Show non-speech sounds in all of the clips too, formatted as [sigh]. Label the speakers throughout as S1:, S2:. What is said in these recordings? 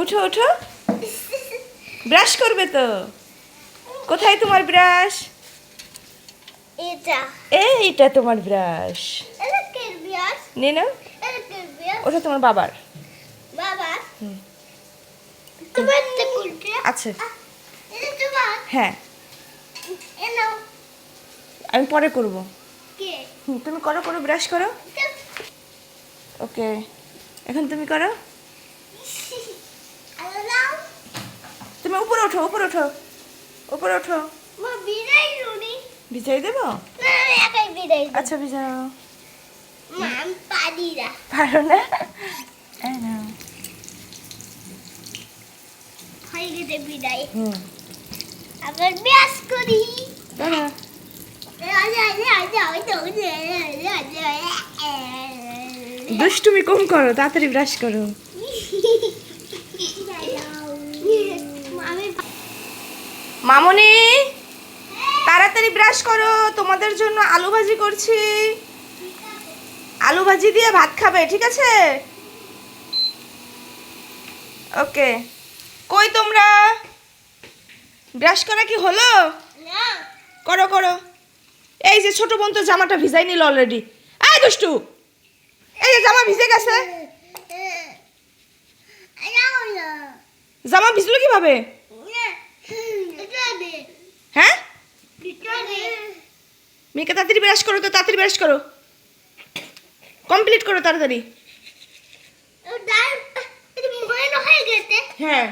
S1: উঠো উঠো। ব্রাশ করবে তো। কোথায় তোমার ব্রাশ এইটা তোমার ব্রাশ
S2: এটা
S1: নে নাও ওটা তোমার বাবার। আছে। হ্যাঁ। আমি পরে করব। তুমি করো করো ব্রাশ করো। ওকে এখন তুমি করো। তুমি উপরে ওঠো উপরে ওঠো। উপরে ওঠো।
S2: মা বিদায় রুনি
S1: ভিজাই দেবো। আচ্ছা ভিজাও
S2: পারি না। হয়ে গেছে বিদায়। আবার ব্যাস করি।
S1: দাঁড়া। দুষ্টুমি কম করো তাড়াতাড়ি ব্রাশ করো [laughs]
S2: আমি
S1: মামনি তাড়াতাড়ি ব্রাশ করো তোমাদের জন্য আলু ভাজি করছি আলু ভাজি দিয়ে ভাত খাবে ঠিক আছে ওকে কই তোমরা ব্রাশ করা কি হলো করো করো এই যে ছোট বোন তো জামাটা ভিজাই নিল অলরেডি এই দুষ্টু এই যে জামা ভিজে গেছে জামা ভিজলো কীভাবে হ্যাঁ? মেয়েকে তাড়াতাড়ি ব্রাশ করো তো তাড়াতাড়ি ব্রাশ করো। কমপ্লিট করো তাড়াতাড়ি। হ্যাঁ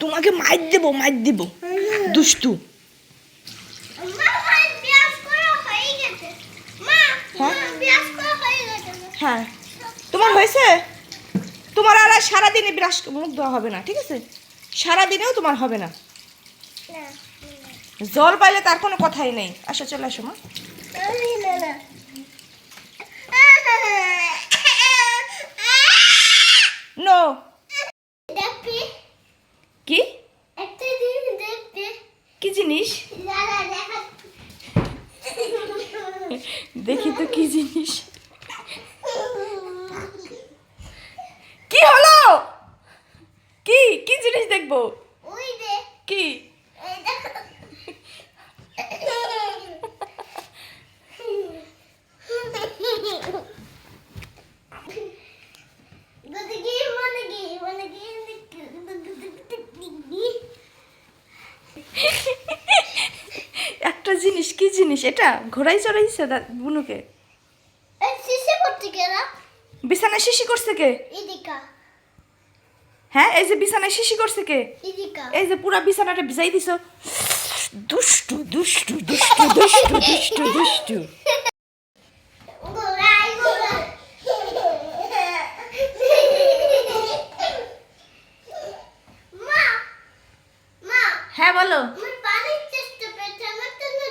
S1: তোমাকে মাইর দেবো মাইর দেবো। দুষ্টু। হ্যাঁ। তোমার হয়েছে? তোমার আর সারাদিনে ব্রাশ মুখ দেওয়া হবে না, ঠিক আছে? সারাদিনেও তোমার হবে না। জল পাইলে তার কোনো কথাই নেই। আসো, চলে আসো, মা। নো। কি? কি জিনিস?
S2: দেখি
S1: তো কি জিনিস কি হলো কি কি জিনিস দেখব
S2: ওই দে
S1: কি
S2: এই দেখো Gede gini mana gini mana gini
S1: একটা জিনিস কি জিনিস? এটা? ঘোড়াই চড়াইছে বুনুকে।
S2: এই শিশে
S1: করছে কে হ্যাঁ এই যে বিছানায় শিশি করছে কে? এই যে পুরা বিছানাটা ভিজাই দিছ। দুষ্টু দুষ্টু দুষ্টু দুষ্টু দুষ্টু দুষ্টু। হ্যাঁ বলো।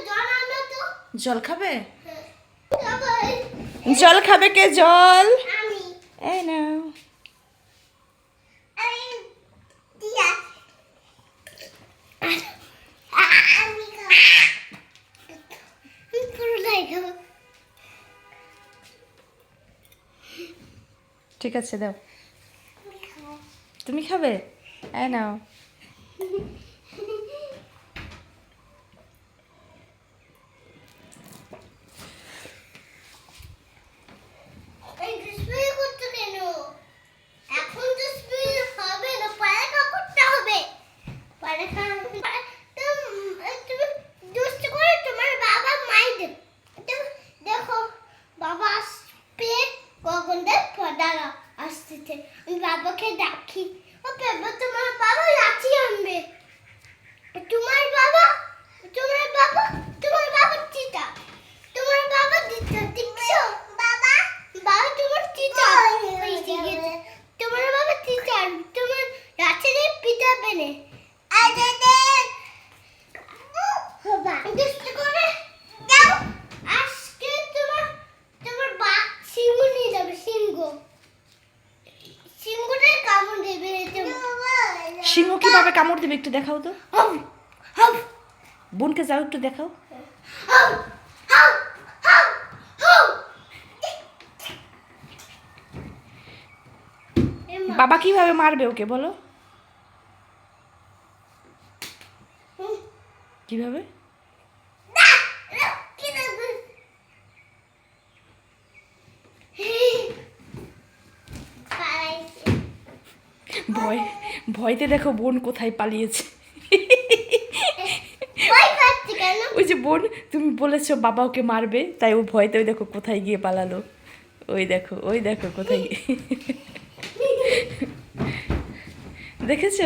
S2: জল আনো তো।
S1: জল খাবে? জল খাবে কে জল? এই নাও। ঠিক আছে দাও। তুমি খাবে? হ্যাঁ নাও
S2: এই স্প্রে করতে কেন এখন তো স্প্রে হবে না পড়ালেখা করতে হবে পড়ালেখা তুমি দুষ্ট করে তোমার বাবা মাই দেব তুমি দেখো বাবা আসবে কখন দেখ পড়ালা আসতেছে আমি বাবাকে ডাকি। ও বাবা তোমার বাবা লাঠি আনবে তোমার বাবা তোমার বাবা তোমার বাবা চিতা। তোমার বাবা দিতে দেখছ? বাবা বাবা তোমার টিচার তোমার বাবা টিচার তোমার রাতে পিটাবে না আরে দে বাবা। দুষ্ট করে সিংহ
S1: কীভাবে কামড় দেবে একটু দেখাও তো। বোনকে যাও একটু দেখাও। বাবা কীভাবে মারবে ওকে বলো। কীভাবে? ভয় ভয়তে দেখো বোন কোথায় পালিয়েছে। ওই যে বোন তুমি বলেছ বাবা ওকে মারবে তাই ও ভয়তে ওই দেখো কোথায় গিয়ে পালালো। ওই দেখো ওই দেখো কোথায় গিয়ে। দেখেছ?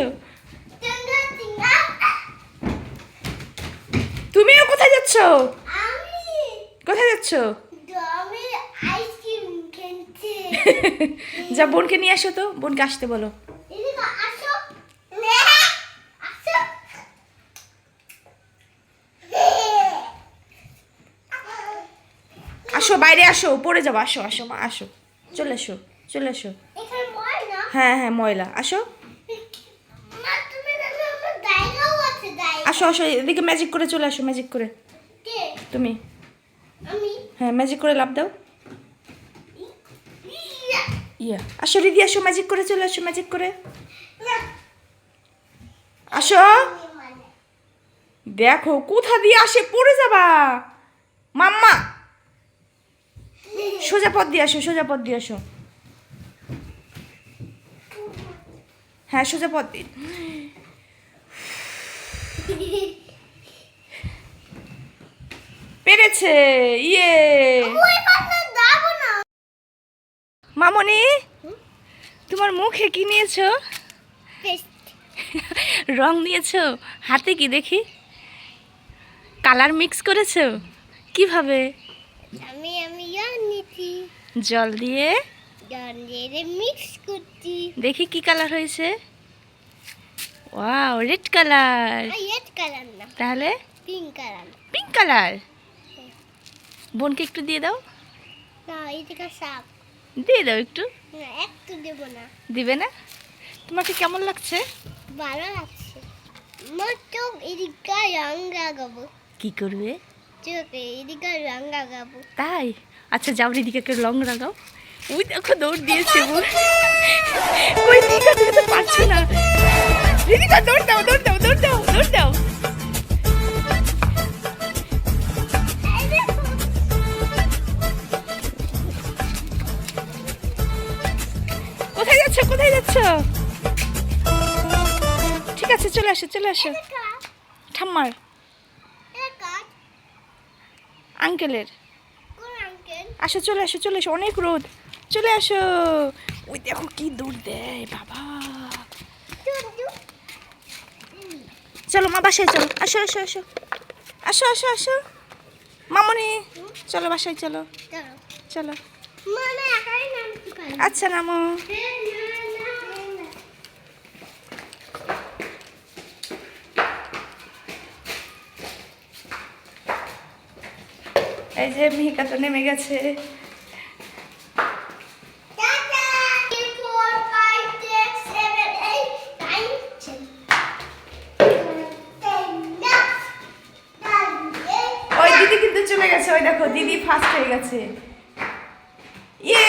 S1: তুমিও কোথায় যাচ্ছ? কোথায় যাচ্ছ? [laughs] যা বোনকে নিয়ে আসো তো বোনকে আসতে বলো।
S2: আসো। আসো।
S1: আসো বাইরে আসো পড়ে যাব। আসো আসো মা আসো। চলে এসো চলে এসো।
S2: না
S1: হ্যাঁ হ্যাঁ ময়লা। আসো। আসো আসো এদিকে ম্যাজিক করে চলে আসো ম্যাজিক করে। তুমি। হ্যাঁ ম্যাজিক করে লাভ দাও।
S2: ইয়া।
S1: আসো দিদি আসো ম্যাজিক করে চলে আসো ম্যাজিক করে। আসো। দেখো, কোথা দিয়ে আসে? পড়ে যাবা। মাম্মা। সোজা পথ দিয়ে আসো, সোজা পথ দিয়ে আসো। হ্যাঁ সোজা পথ দিয়ে। পেরেছে ইয়ে। মামনি, তোমার মুখে কি নিয়েছো? রং নিয়েছো হাতে কি দেখি? কালার মিক্স করেছ? কীভাবে?
S2: আমি আমি জানিছি
S1: জল দিয়ে?
S2: মিক্স করছি।
S1: দেখি কি কালার হয়েছে। Wow red colour.
S2: Red colour না।
S1: তাহলে?
S2: Pink colour.
S1: Pink colour. বোনকে একটু দিয়ে দাও।
S2: না সাপ।
S1: দিয়ে দাও একটু।
S2: না একটু দেবো না।
S1: দিবে না? তোমাকে কেমন লাগছে?
S2: ভালো লাগছে। আমার চোখ এদিকে রং লাগাবো
S1: কি করবে?
S2: চোখে এদিকে রং লাগাবো
S1: তাই? আচ্ছা যাও এদিকে লং লাগাও। ওই দেখো দৌড় দিয়েছে বোন। ওই দিদিকা তুমি তো পারছ না। দিদিকা দৌড় দাও দৌড় দাও দৌড় দাও দৌড় দাও। কোথায় যাচ্ছ? কোথায় যাচ্ছ? আছে চলে আসো চলে আসো? ঠাম্মার। আঙ্কেলের। আসো চলে আসো চলে আসো অনেক রোদ। চলে আসো। ওই দেখো কি দৌড় দেয় বাবা। চলো মা বাসায় চলো। আসো আসো আসো। আসো আসো আসো। মামনি চলো বাসায় চলো।
S2: চলো।
S1: আচ্ছা নামো এই যে নেমে গেছে। ওই দিদি কিন্তু চলে গেছে ওই দেখো দিদি ফার্স্ট হয়ে গেছে। ইয়ে!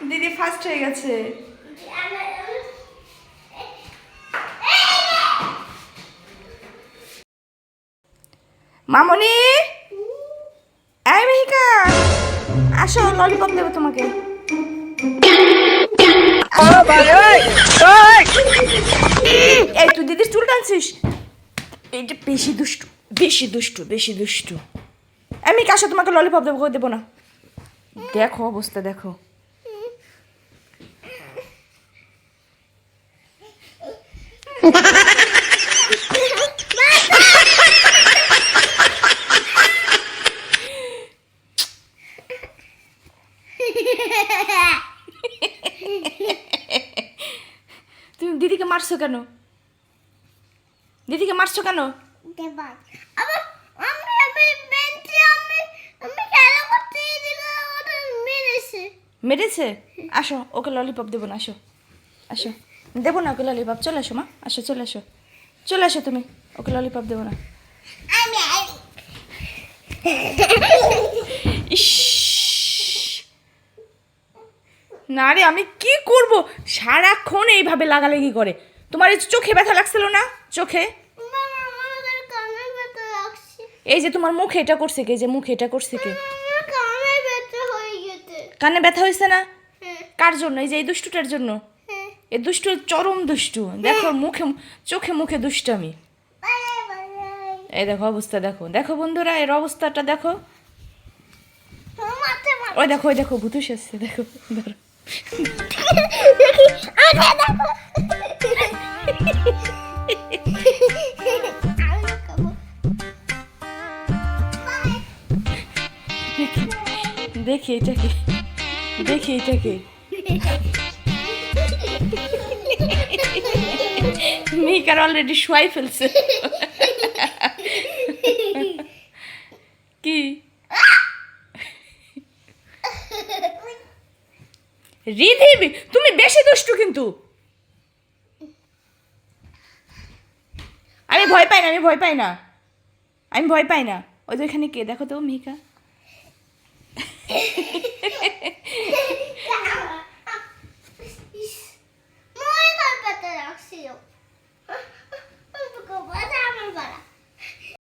S1: [laughs] দিদি ফার্স্ট হয়ে গেছে। মামনি? এই মিহিকা আসো ললিপপ দেবো তোমাকে। এই তুই দিদির চুল টানছিস? এইটা বেশি দুষ্টু বেশি দুষ্টু বেশি দুষ্টু। আমি কাশো তোমাকে ললিপপ দেবো দেবো না। দেখো অবস্থা দেখো। তুমি মারছো কেন? দিদিকে মারছো কেন? মেরেছে। আসো ওকে ললিপপ দেবো না আসো। আসো। দেবো না ওকে ললিপপ চলে আসো মা। আসো চলে আসো। চলে আসো তুমি ওকে ললিপপ দেবো না। না রে আমি কি করব? সারাক্ষণ এইভাবে লাগালাগি করে। তোমার এই চোখে ব্যথা লাগছিল না? চোখে? এই যে তোমার মুখে এটা করছে কে? যে মুখে এটা করছে কে?
S2: কানে ব্যথা হয়ে
S1: হয়েছে না?
S2: হ্যাঁ।
S1: কার জন্য? এই যে এই দুষ্টুটার জন্য?
S2: হ্যাঁ।
S1: এই দুষ্টু চরম দুষ্টু। দেখো মুখে চোখে মুখে দুষ্টামি। এই দেখো অবস্থা দেখো। দেখো বন্ধুরা এর অবস্থাটা দেখো। ওই দেখো ওই দেখো ভূতুস আসছে দেখো। ধরো।
S2: দেখি
S1: এটাকে দেখি এটাকে মিকার অলরেডি শোয়াই ফেলছে। কি? রিধি তুমি বেশি দুষ্টু কিন্তু। আমি ভয় পাই না আমি ভয় পাই না। আমি ভয় পাই না। ওই যে ওইখানে কে? দেখো তো মিহিকা। [laughs] [laughs] মনে করতে রাখছিল।